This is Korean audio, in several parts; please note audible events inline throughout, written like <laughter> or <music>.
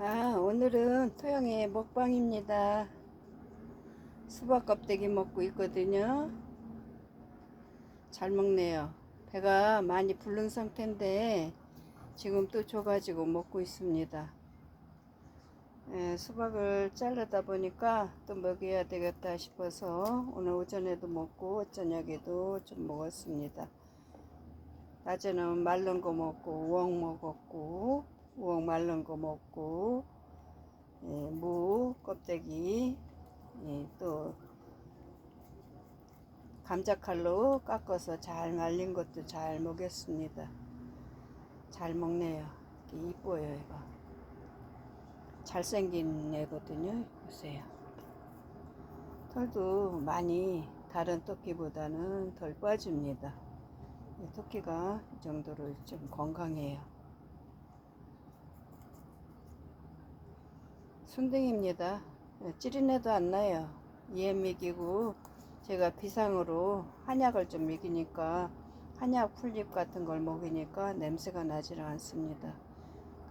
아, 오늘은 토영의 먹방입니다. 수박 껍데기 먹고 있거든요. 잘 먹네요. 배가 많이 부른 상태인데 지금 또 줘가지고 먹고 있습니다. 예, 수박을 자르다 보니까 또 먹여야 되겠다 싶어서 오늘 오전에도 먹고 저녁에도 좀 먹었습니다. 낮에는 말른 거 먹고 우엉 먹었고 우엉 말른 거 먹고 예, 무 껍데기 예, 또 감자칼로 깎아서 잘 말린 것도 잘 먹였습니다. 잘 먹네요. 이뻐요 이거. 잘생긴 애거든요. 보세요. 털도 많이 다른 토끼보다는 덜 빠집니다. 이 토끼가 이 정도로 좀 건강해요. 순둥입니다. 찌린내도 안 나요. 이엠 먹이고 제가 비상으로 한약을 좀 먹이니까 한약 풀잎 같은 걸 먹이니까 냄새가 나질 않습니다.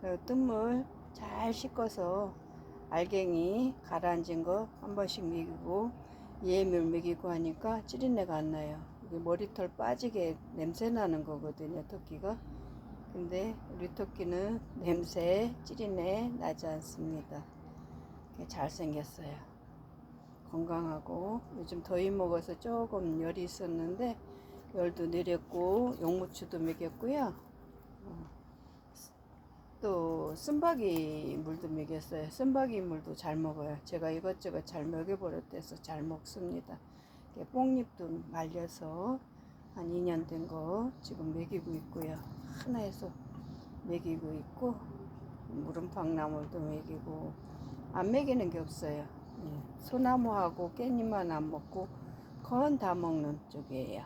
그리고 뜬물 잘 씻어서 알갱이 가라앉은 거 한 번씩 먹이고 이엠을 먹이고 하니까 찌린내가 안 나요. 머리털 빠지게 냄새 나는 거거든요, 토끼가. 근데 우리 토끼는 냄새, 찌린내 나지 않습니다. 잘생겼어요. 건강하고 요즘 더위 먹어서 조금 열이 있었는데 열도 내렸고 용무추도 먹였고요. 어, 또 쓴바기 물도 먹였어요. 쓴바기 물도 잘 먹어요. 제가 이것저것 잘 먹여버렸대서 잘 먹습니다. 뽕잎도 말려서 한 2년 된 거 지금 먹이고 있고요. 하나에서 먹이고 있고 무름팍나물도 먹이고 안 먹이는 게 없어요. 예, 소나무하고 깻잎만 안 먹고 건 다 먹는 쪽이에요.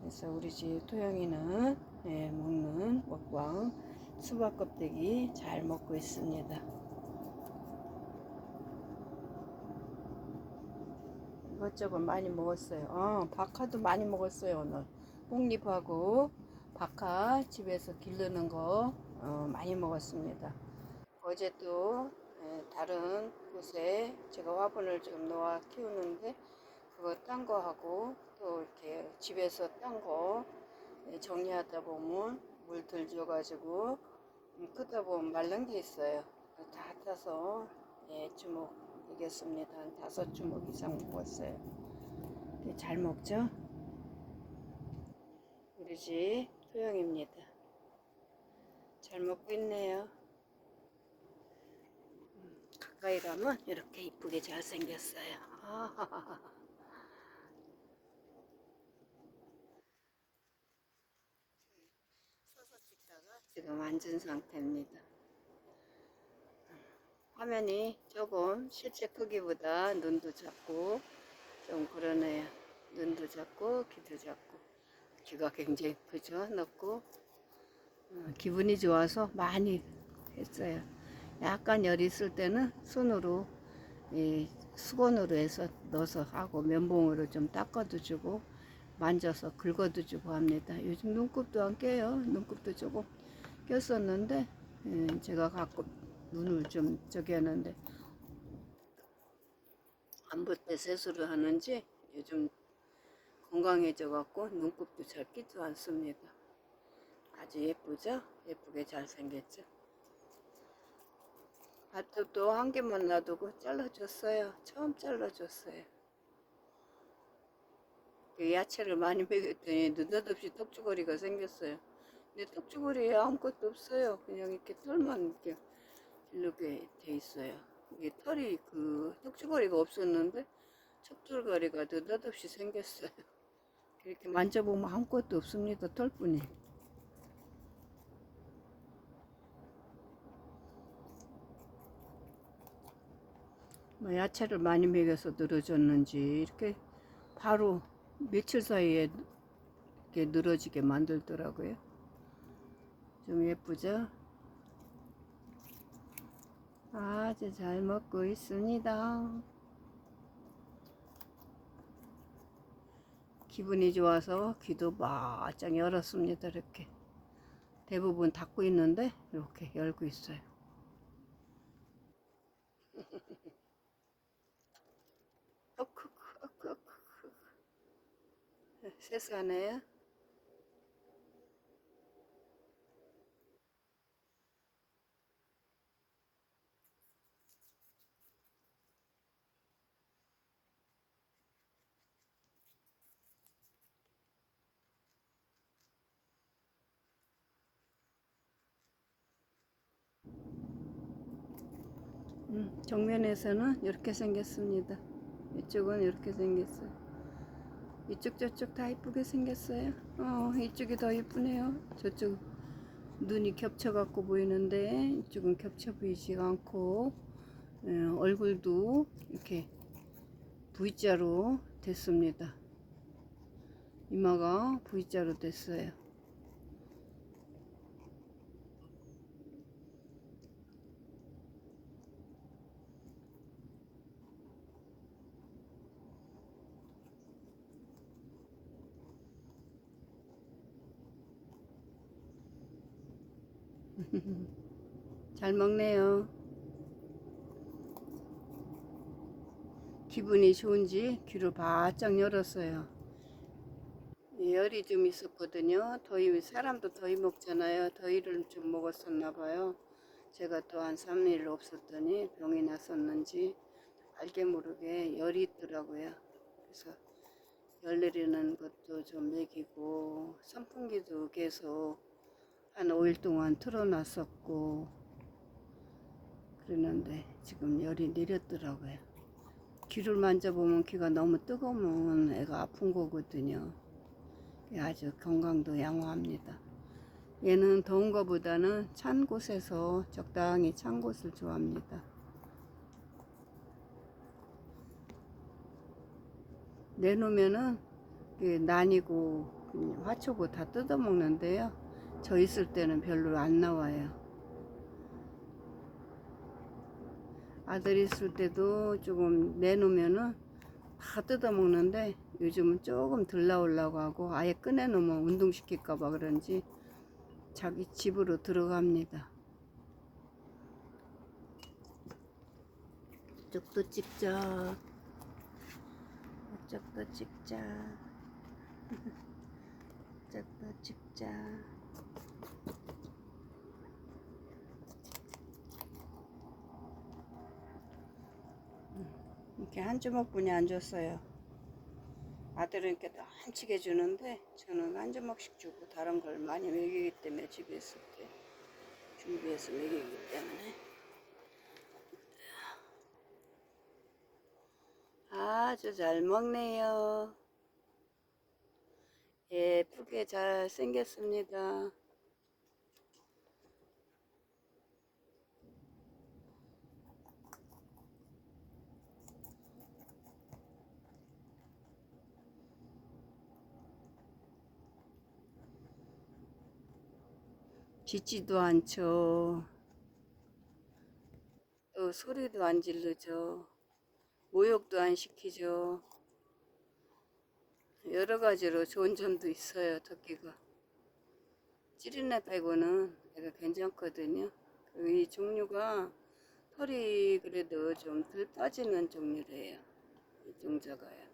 그래서 우리 집 토영이는 예, 먹는 먹방 수박 껍데기 잘 먹고 있습니다. 이것저것 많이 먹었어요. 어, 박하도 많이 먹었어요 오늘. 뽕잎하고 박하 집에서 기르는 거 어, 많이 먹었습니다. 어제 또 예, 다른 곳에 제가 화분을 좀 놓아 키우는데 그거 딴 거 하고 또 이렇게 집에서 딴거 예, 정리하다 보면 물 들져가지고 음, 크다 보면 말른 게 있어요. 다 타서 예, 주먹 이겼습니다. 한 다섯 주먹 이상 먹었어요. 잘 먹죠? 우리 집 토영입니다. 잘 먹고 있네요. 가까이 가면 이렇게 이쁘게 잘 생겼어요. 서서 찍다가 지금 앉은 상태입니다. 화면이 조금 실제 크기보다 눈도 작고 좀 그러네요. 눈도 작고 귀도 작고 귀가 굉장히 크죠. 높고 어, 기분이 좋아서 많이 했어요. 약간 열이 있을 때는 손으로 이 수건으로 해서 넣어서 하고 면봉으로 좀 닦아도 주고 만져서 긁어도 주고 합니다. 요즘 눈곱도 안 깨요. 눈곱도 조금 꼈었는데 예, 제가 가끔 눈을 좀 저기 하는데 안볼때 세수를 하는지 요즘 건강해져 갖고 눈곱도 잘 끼지 않습니다. 아주 예쁘죠? 예쁘게 잘 생겼죠? 밭도 한 개만 놔두고 잘라줬어요. 처음 잘라줬어요. 그 야채를 많이 먹였더니 느닷없이 턱주거리가 생겼어요. 근데 턱주거리에 아무것도 없어요. 그냥 이렇게 털만 이렇게 길르게 돼 있어요. 이게 털이 그 턱주거리가 없었는데 척줄거리가 느닷없이 생겼어요. <laughs> 이렇게 만져보면 아무것도 없습니다. 털뿐이. 야채를 많이 먹여서 늘어졌는지 이렇게 바로 며칠 사이에 이렇게 늘어지게 만들더라고요. 좀 예쁘죠? 아주 잘 먹고 있습니다. 기분이 좋아서 귀도 바짝 열었습니다. 이렇게 대부분 닫고 있는데 이렇게 열고 있어요. 세수하네요. 음, 정면에서는 이렇게 생겼습니다. 이쪽은 이렇게 생겼어요. 이쪽 저쪽 다 이쁘게 생겼어요. 어, 이쪽이 더 이쁘네요. 저쪽 눈이 겹쳐 갖고 보이는데 이쪽은 겹쳐 보이지가 않고 예, 얼굴도 이렇게 V자로 됐습니다. 이마가 V자로 됐어요. <laughs> 잘 먹네요. 기분이 좋은지 귀를 바짝 열었어요. 열이 좀 있었거든요. 더위, 사람도 더위 먹잖아요. 더위를 좀 먹었었나 봐요. 제가 또 한 3일 없었더니 병이 났었는지 알게 모르게 열이 있더라고요. 그래서 열 내리는 것도 좀 먹이고 선풍기도 계속 한 5일 동안 틀어놨었고 그러는데 지금 열이 내렸더라고요. 귀를 만져보면 귀가 너무 뜨거우면 애가 아픈 거거든요. 아주 건강도 양호합니다. 얘는 더운 거보다는 찬 곳에서 적당히 찬 곳을 좋아합니다. 내놓으면은 그 난이고 화초고 다 뜯어먹는데요. 저 있을 때는 별로 안 나와요. 아들 있을 때도 조금 내놓으면은 다 뜯어먹는데 요즘은 조금 덜 나오려고 하고 아예 꺼내놓으면 운동시킬까봐 그런지 자기 집으로 들어갑니다. 이쪽도 찍자. 이쪽도 찍자. <laughs> 이쪽도 찍자. 이렇게 한 주먹분이 안 줬어요. 아들은 이렇게 한치게 주는데 저는 한 주먹씩 주고 다른 걸 많이 먹이기 때문에 집에 있을 때 준비해서 먹이기 때문에 아주 잘 먹네요. 예쁘게 잘 생겼습니다. 짖지도 않죠. 또 소리도 안 지르죠. 모욕도 안 시키죠. 여러 가지로 좋은 점도 있어요, 토끼가. 찌리네 빼고는 애가 괜찮거든요. 그이 종류가 털이 그래도 좀 덜 빠지는 종류래요. 이 종자가요.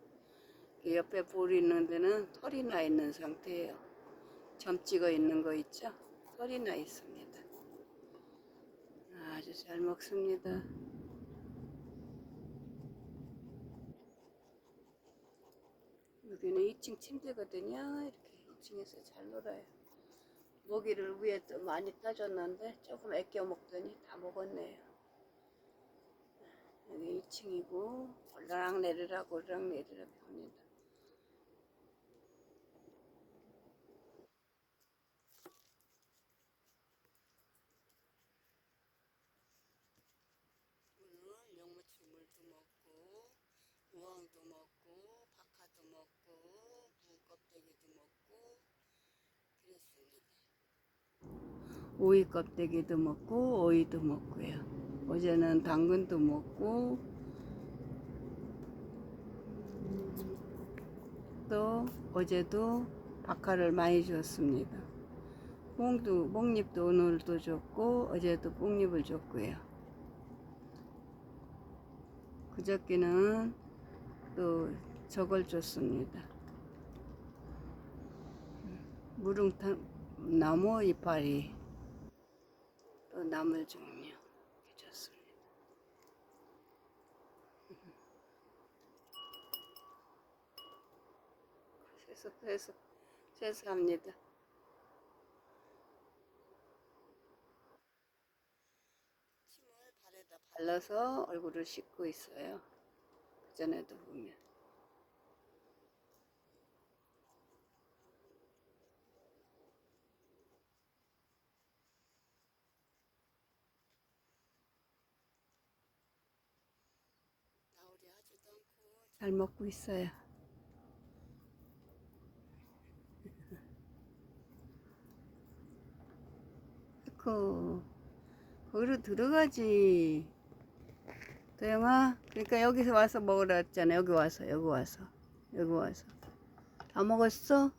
이 옆에 볼 있는 데는 털이 나 있는 상태예요. 점 찍어 있는 거 있죠? 털이 나 있습니다. 아주 잘 먹습니다. 여기는 2층 침대거든요. 이렇게 2층에서 잘 놀아요. 먹이를 위에 또 많이 따줬는데 조금 아껴 먹더니 다 먹었네요. 여기 2층이고 올라락 내리락 올라락 내리락 합니다. 오늘 영무치 물도 먹고 우엉도 먹고 박하도 먹고 무 껍데기도 먹고 그랬습니다. 오이 껍데기도 먹고 오이도 먹고요. 어제는 당근도 먹고 또 어제도 박하를 많이 줬습니다. 뽕도 뽕잎도 오늘도 줬고 어제도 뽕잎을 줬고요. 그저께는 또 저걸 줬습니다. 무릉탄 나무 이파리 또 나물 종류 좋습니다. 세수 세수 세수합니다. 침을 발에다 발라서 얼굴을 씻고 있어요. 그 전에도 보면. 나오리 하지도 않고 잘 먹고 있어요. 그 거기로 들어가지. 도영아, 그러니까 여기서 와서 먹으라 했잖아. 여기 와서, 여기 와서, 여기 와서. 다 먹었어?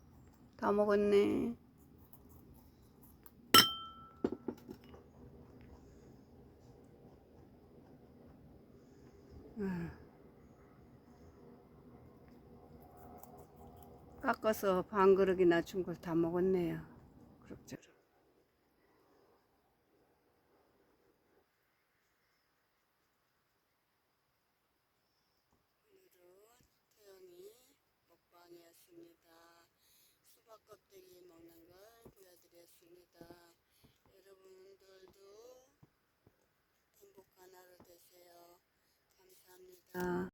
다 먹었네. 음. 깎아서 반 그릇이나 준걸 다 먹었네요. 그럭저럭. 오늘은 태영이 먹방이었습니다. 수박 껍데기 먹는 걸 보여드렸습니다. 여러분들도 행복한 하루 되세요. 감사합니다.